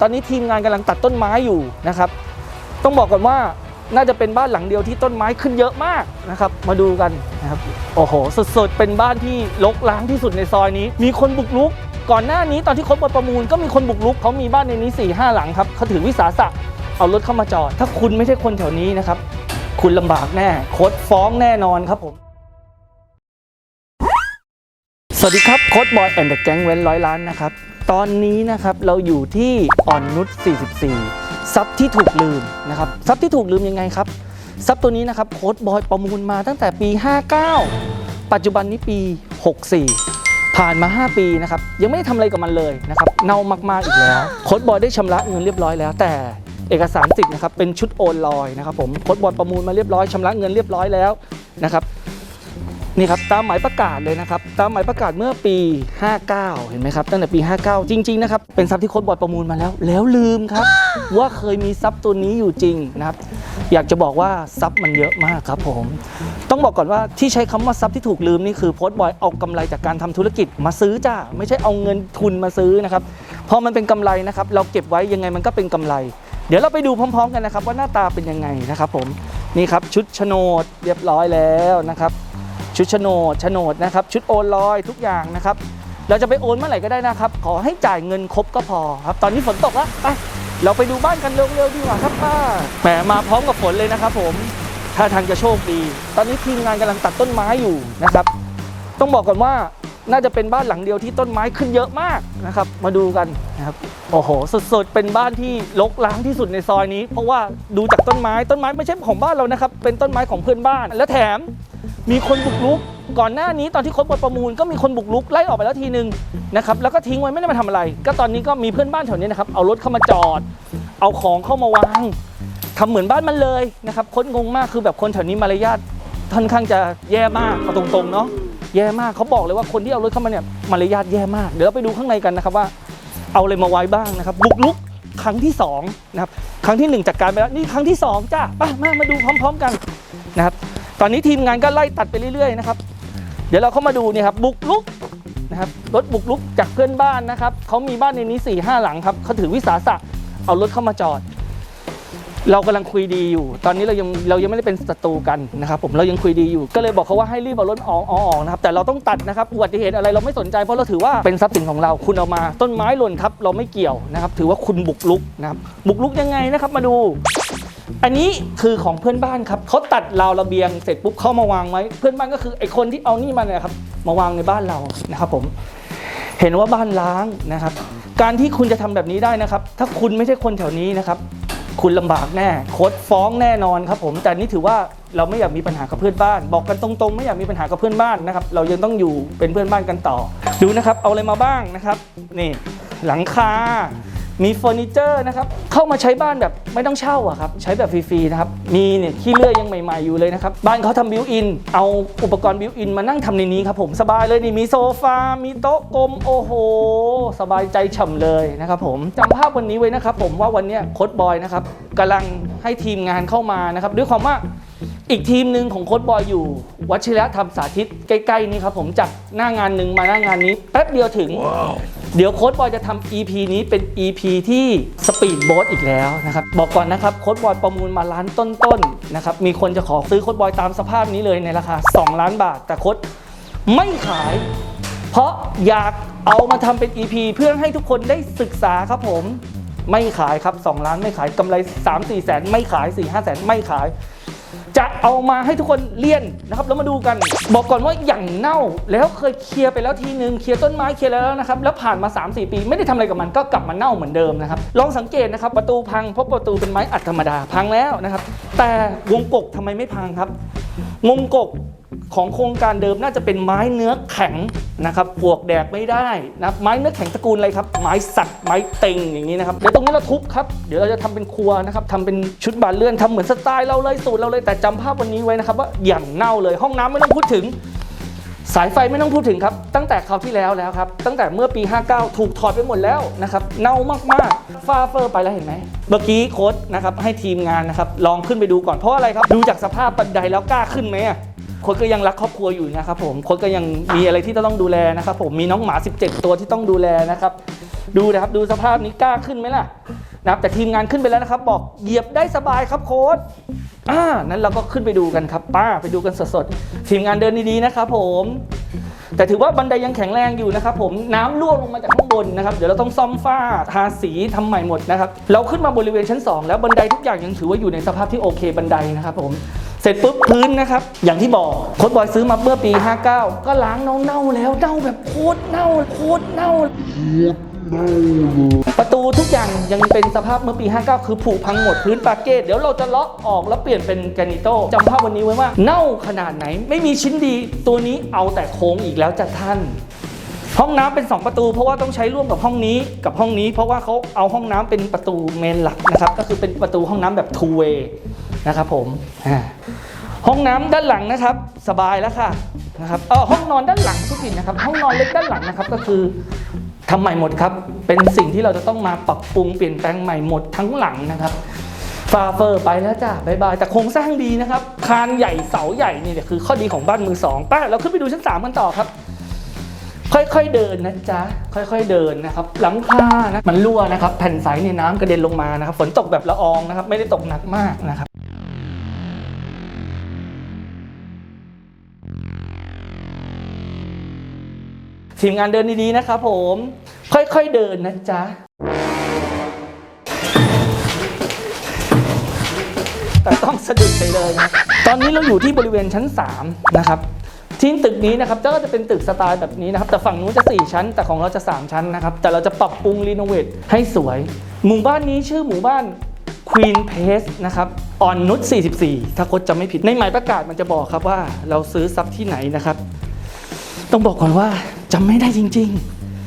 ตอนนี้ทีมงานกำลังตัดต้นไม้อยู่นะครับ ต้องบอกก่อนว่าน่าจะเป็นบ้านหลังเดียวที่ต้นไม้ขึ้นเยอะมากนะครับ มาดูกันนะครับ โอ้โหสดๆเป็นบ้านที่รกร้างที่สุดในซอยนี้ มีคนบุกรุก ก่อนหน้านี้ตอนที่คบประมูลก็มีคนบุกรุกเขามีบ้านในนี้4ี่ห้าหลังครับเขาถือวิสาสะเอารถเข้ามาจอด ถ้าคุณไม่ใช่คนแถวนี้นะครับ คุณลำบากแน่โค้ดฟ้องแน่นอนครับผม สวัสดีครับโค้ดบอยแอนด์แก๊งเว้นร้อยล้านนะครับ ตอนนี้นะครับเราอยู่ที่อ่อนนุช 44 ซับที่ถูกลืมนะครับซับที่ถูกลืมยังไงครับ ซับตัวนี้นะครับโค้ดบอยประมูลมาตั้งแต่ปี 59 ปัจจุบันนี้ปี 64 ผ่านมา 5 ปีนะครับ ยังไม่ได้ทำอะไรกับมันเลยนะครับเน่ามากๆอีกแล้วโค้ดบอยได้ชำระเงินเรียบร้อยแล้ว แต่เอกสารสิทธิ์นะครับเป็นชุดโอนลอยนะครับผมโค้ดบอยประมูลมาเรียบร้อยชำระเงินเรียบร้อยแล้วนะครับ นี่ครับตามหมายประกาศเลยนะครับตามหมายประกาศเมื่อปี 59 เห็นไหมครับตั้งแต่ปี 59 จริง ๆ นะครับ เป็นทรัพย์ที่โค้ดบอยประมูลมาแล้ว แล้วลืมครับ ว่าเคยมีทรัพย์ตัวนี้อยู่จริงนะครับ อยากจะบอกว่าทรัพย์มันเยอะมากครับผม ต้องบอกก่อนว่าที่ใช้คำว่าทรัพย์ที่ถูกลืมนี่คือโค้ดบอยเอากำไรจากการทำธุรกิจมาซื้อจ้าไม่ใช่เอาเงินทุนมาซื้อนะครับพอมันเป็นกำไรนะครับเราเก็บไว้ยังไงมันก็เป็นกำไร เดี๋ยวเราไปดูพร้อม ๆ กันนะครับว่าหน้าตาเป็นยังไงนะครับผมนี่ครับชุดโฉนดเรียบร้อยแล้วนะครับ ชุดโฉนดโฉนดนะครับ ชุดโอนลอยทุกอย่างนะครับ เราจะไปโอนเมื่อไหร่ก็ได้นะครับ ขอให้จ่ายเงินครบก็พอครับ ตอนนี้ฝนตกแล้วไปเราไปดูบ้านกันเร็วๆดีกว่าครับป้าแหมมาพร้อมกับฝนเลยนะครับ ผมถ้าทางจะโชคดี ตอนนี้ทีมงานกำลังตัดต้นไม้อยู่นะครับ ต้องบอกก่อนว่าน่าจะเป็นบ้านหลังเดียวที่ต้นไม้ขึ้นเยอะมากนะครับ มาดูกันนะครับ โอ้โหสุดๆเป็นบ้านที่รกร้างที่สุดในซอยนี้ เพราะว่าดูจากต้นไม้ต้นไม้ไม่ใช่ของบ้านเรานะครับ เป็นต้นไม้ของเพื่อนบ้าน และแถม มีคนบุกรุก ก่อนหน้านี้ตอนที่คบบทประมูลก็มีคนบุกรุกไล่ออกไปแล้วทีนึงนะครับแล้วก็ทิ้งไว้ไม่ได้มาทำอะไร ก็ตอนนี้ก็มีเพื่อนบ้านแถวนี้นะครับเอารถเข้ามาจอด เอาของเข้ามาวางทำเหมือนบ้านมันเลยนะครับคนงงมากคือแบบคนแถวนี้มารยาทค่อนข้างจะแย่มากเอาตรงๆเนาะแย่มากเขาบอกเลยว่าคนที่เอารถเข้ามาเนี่ยมารยาทแย่มาก เดี๋ยวเราไปดูข้างในกันนะครับว่า เอาอะไรมาไว้บ้างนะครับ บุกรุกครั้งที่สองนะครับครั้งที่หนึ่งจัดการไปแล้วนี่ครั้งที่สองจ้าไปมามาดูพร้อม ๆ กันนะครับ ตอนนี้ทีมงานก็ไล่ตัดไปเรื่อยๆนะครับ เดี๋ยวเราเข้ามาดูเนี่ยครับบุกลุกนะครับรถบุกลุกจากเพื่อนบ้านนะครับเขามีบ้านในนี้4ี่ห้าหลังครับเขาถือวิสาสะเอารถเข้ามาจอด เรากำลังคุยดีอยู่ ตอนนี้เรายังเรายังไม่ได้เป็นศัตรูกันนะครับผมเรายังคุยดีอยู่ ก็เลยบอกเขาว่าให้รีบเอารถออกออกออกนะครับแต่เราต้องตัดนะครับอุบัติเหตุอะไรเราไม่สนใจ เพราะเราถือว่าเป็นทรัพย์สินของเราคุณเอามา ต้นไม้หล่นทับเราไม่เกี่ยวนะครับถือว่าคุณบุกลุกนะครับบุกลุกยังไงนะครับมาดู อันนี้คือของเพื่อนบ้านครับเขาตัดราวระเบียงเสร็จปุ๊บเขามาวางไว้ เพื่อนบ้านก็คือไอคนที่เอานี่มาเนี่ยครับมาวางในบ้านเรานะครับผมเห็นว่าบ้านล้างนะครับ การที่คุณจะทำแบบนี้ได้นะครับ ถ้าคุณไม่ใช่คนแถวนี้นะครับ คุณลำบากแน่โคดฟ้องแน่นอนครับผมแต่นี่ถือว่าเราไม่อยากมีปัญหากับเพื่อนบ้าน บอกกันตรงๆ ไม่อยากมีปัญหากับเพื่อนบ้านนะครับ เรายังต้องอยู่เป็นเพื่อนบ้านกันต่อ ดูนะครับ เอาอะไรมาบ้างนะครับ นี่ หลังคา มีเฟอร์นิเจอร์นะครับ เข้ามาใช้บ้านแบบไม่ต้องเช่าอะครับ ใช้แบบฟรีๆนะครับ มีเนี่ยขี้เลื่อยยังใหม่ๆอยู่เลยนะครับ บ้านเขาทำบิวอิน เอาอุปกรณ์บิวอินมานั่งทำในนี้ครับผม สบายเลยนี่มีโซฟา มีโต๊ะกลม โอ้โห สบายใจฉ่ำเลยนะครับผมจำภาพวันนี้ไว้นะครับผมว่าวันนี้โค้ดบอยนะครับกำลังให้ทีมงานเข้ามานะครับด้วยความว่าอีกทีมหนึ่งของโค้ดบอยอยู่ วัชิระธรรมสาธิตใกล้ๆนี้ครับผมจากหน้างานหนึ่งมาหน้างานนี้แป๊บเดียวถึง เดี๋ยวโค้ดบอยจะทำ EP นี้เป็น EP ที่สปีดโบ๊ทอีกแล้วนะครับ บอกก่อนนะครับโค้ดบอยประมูลมาล้านต้นๆนะครับ มีคนจะขอซื้อโค้ดบอยตามสภาพนี้เลยในราคา 2 ล้านบาท แต่โค้ดไม่ขาย เพราะอยากเอามาทำเป็น EP เพื่อให้ทุกคนได้ศึกษาครับผม ไม่ขายครับ 2 ล้านไม่ขายกำไร 3 4 แสน ไม่ขาย 4 5 แสนไม่ขาย จะเอามาให้ทุกคนเลี่ยนนะครับแล้วมาดูกัน บอกก่อนว่าอย่างเน่าแล้วเคยเคลียร์ไปแล้วทีนึงเคลียร์ต้นไม้เคลียร์แล้วนะครับแล้วผ่านมา 3-4 ปี ไม่ได้ทำอะไรกับมันก็กลับมาเน่าเหมือนเดิมนะครับลองสังเกตนะครับประตูพังเพราะประตูเป็นไม้อัดธรรมดาพังแล้วนะครับแต่วงกบทำไมไม่พังครับวงกบ ของโครงการเดิมน่าจะเป็นไม้เนื้อแข็งนะครับปวกแดกไม่ได้นะไม้เนื้อแข็งตระกูลอะไรครับ ไม้สักไม้เต็งอย่างนี้นะครับเดี๋ยวตรงนี้เราทุบครับเดี๋ยวเราจะทำเป็นครัวนะครับทำเป็นชุดบานเลื่อนทำเหมือนสไตล์เราเลยสูตรเราเลยแต่จำภาพวันนี้ไว้นะครับว่าอย่างเน่าเลยห้องน้ำไม่ต้องพูดถึงสายไฟไม่ต้องพูดถึงครับ ตั้งแต่คราวที่แล้วแล้วครับ ตั้งแต่เมื่อปี 59 ถูกถอดไปหมดแล้วนะครับ เน่ามากๆฟ้าเฟอร์ไปแล้วเห็นไหมเมื่อกี้โค้ดนะครับให้ทีมงานนะครับลองขึ้นไปดูก่อนเพราะอะไรครับ ดูจากสภาพบันไดแล้วกล้าขึ้นไหมอะ ค้ดก็ยังรักครอบครัวอยู่นะครับผมโค้ดก็ยังมีอะไรที่ต้องดูแลนะครับผมมีน้องหมา 17 ตัวที่ต้องดูแลนะครับ ดูนะครับดูสภาพนี้กล้าขึ้นไหมล่ะนะครับแต่ทีมงานขึ้นไปแล้วนะครับ บอกเหยียบได้สบายครับโค้ดอ่านั้นเราก็ขึ้นไปดูกันครับ ป้าไปดูกันสดๆทีมงานเดินดีๆนะครับผมแต่ถือว่าบันไดยังแข็งแรงอยู่นะครับผมน้ำรั่วลงมาจากข้างบนนะครับเดี๋ยวเราต้องซ่อมฝ้าทาสีทำใหม่หมดนะครับเราขึ้นมาบริเวณชั้น 2 แล้วบันไดทุกอย่างยังถือว่าอยู่ในสภาพที่โอเคบันไดนะครับผม เสร็จปุ๊บพื้นนะครับ อย่างที่บอกโค้ดบอยซื้อมาเมื่อปี 59 ก็ล้างน้องเน่าแล้วเน่าแบบโคตรเน่าโคตรเน่า ประตูทุกอย่างยังเป็นสภาพเมื่อปี 59 คือผุพังหมดพื้นปาเกตเดี๋ยวเราจะเลาะออกแล้วเปลี่ยนเป็นแกรนิโตจำภาพวันนี้ไว้ว่าเน่าขนาดไหน ไม่มีชิ้นดี ตัวนี้เอาแต่โค้งอีกแล้วจ้ะท่านห้องน้ำเป็น 2 ประตู เพราะว่าต้องใช้ร่วมกับห้องนี้กับห้องนี้ เพราะว่าเขาเอาห้องน้ำเป็นประตูเมนหลักนะครับ ก็คือเป็นประตูห้องน้ำแบบ two way นะครับผมห้องน้ำด้านหลังนะครับ สบายแล้วค่ะนะครับเออห้องนอนด้านหลังทุกทีนะครับ ห้องนอนเล็กด้านหลังนะครับก็คือทำใหม่หมดครับ เป็นสิ่งที่เราจะต้องมาปรับปรุงเปลี่ยนแปลงใหม่หมดทั้งหลังนะครับฟาเฟอร์ไปแล้วจ้ะบายบาย แต่โครงสร้างดีนะครับ คานใหญ่เสาใหญ่นี่เนี่ยคือข้อดีของบ้านมือสองป้าเราขึ้นไปดูชั้นสามกันต่อครับ ค่อยๆเดินนะจ๊ะ ค่อยๆเดินนะครับ หลังคานะมันรั่วนะครับ แผ่นใสเนี่ยน้ำกระเด็นลงมานะครับ ฝนตกแบบละอองนะครับ ไม่ได้ตกหนักมากนะครับ ทีมงานเดินดีๆนะครับผม ค่อยๆเดินนะจ๊ะแต่ต้องสะดุดไปเลยนะตอนนี้เราอยู่ที่บริเวณชั้น 3 นะครับที่ตึกนี้นะครับก็จะเป็นตึกสไตล์แบบนี้นะครับ แต่ฝั่งนู้นจะ 4 ชั้น แต่ของเราจะ 3 ชั้นนะครับ แต่เราจะปรับปรุงรีโนเวทให้สวย หมู่บ้านนี้ชื่อหมู่บ้าน Queen Place นะครับอ่อนนุช 44 ถ้าคดจะไม่ผิด ในหมายประกาศมันจะบอกครับว่าเราซื้อทรัพย์ที่ไหนนะครับ ต้องบอกก่อนว่า จำไม่ได้จริง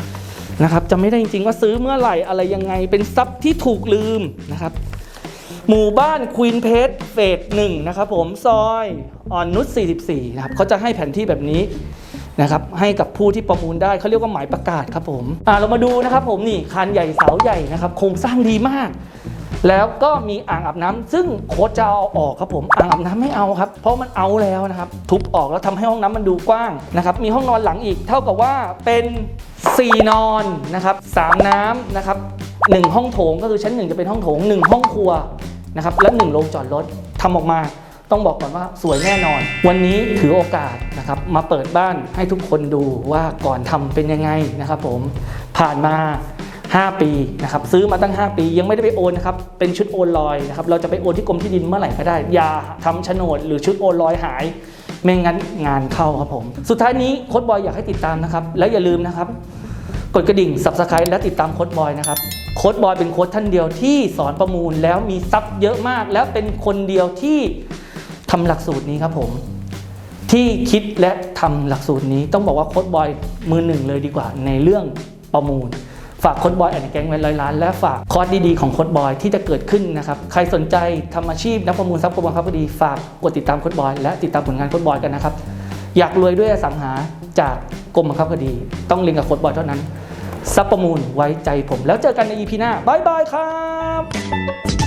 ๆนะครับจำไม่ได้จริง ๆ ว่าซื้อเมื่อไหร่อะไรยังไงเป็นทรัพย์ที่ถูกลืมนะครับหมู่บ้านควีนเพสเฟสหนึ่งนะครับผมซอยอ่อนนุช44นะครับเขาจะให้แผนที่แบบนี้นะครับให้กับผู้ที่ประมูลได้เขาเรียกว่าหมายประกาศครับผมอ่าเรามาดูนะครับผมนี่คานใหญ่เสาใหญ่นะครับโครงสร้างดีมาก แล้วก็มีอ่างอาบน้ำซึ่งโค้ชจะเอาออกครับผมอ่างอาบน้ำไม่เอาครับ เพราะมันเอาแล้วนะครับ ทุบออกแล้วทำให้ห้องน้ำมันดูกว้างนะครับมีห้องนอนหลังอีก เท่ากับว่าเป็น4นอนนะครับสามน้ำนะครับหนึ่งห้องโถงก็คือชั้นหนึ่งจะเป็นห้องโถงหนึ่งห้องครัวนะครับและหนึ่งโรงจอดรถทำออกมาต้องบอกก่อนว่าสวยแน่นอน วันนี้ถือโอกาสนะครับมาเปิดบ้านให้ทุกคนดูว่าก่อนทำเป็นยังไงนะครับผมผ่านมา 5 ปีนะครับซื้อมาตั้ง 5 ปียังไม่ได้ไปโอนนะครับเป็นชุดโอนลอยนะครับเราจะไปโอนที่กรมที่ดินเมื่อไหร่ก็ได้ อย่าทำโฉนดหรือชุดโอนลอยหาย ไม่งั้นงานเข้าครับผม สุดท้ายนี้โค้ดบอยอยากให้ติดตามนะครับ และอย่าลืมนะครับ กดกระดิ่ง subscribe และติดตามโค้ดบอยนะครับโค้ดบอยเป็นโค้ดท่านเดียวที่สอนประมูลแล้วมีทรัพย์เยอะมาก แล้วเป็นคนเดียวที่ทำหลักสูตรนี้ครับผมที่คิดและทำหลักสูตรนี้ต้องบอกว่าโค้ดบอยมือหนึ่งเลยดีกว่าในเรื่องประมูล ฝากโค้ดบอยแอนด์แก๊งไว้ร้อยล้าน และฝากคอร์สดีๆของโค้ดบอยที่จะเกิดขึ้นนะครับ ใครสนใจทำอาชีพนักประมูลทรัพย์กรมบังคับคดี ฝากกดติดตามโค้ดบอยและติดตามผลงานโค้ดบอยกันนะครับ อยากรวยด้วยอสังหาจากกรมบังคับคดี ต้องลิงก์กับโค้ดบอยเท่านั้นทรัพย์ประมูลไว้ใจผม แล้วเจอกันใน EP หน้าบายบายครับ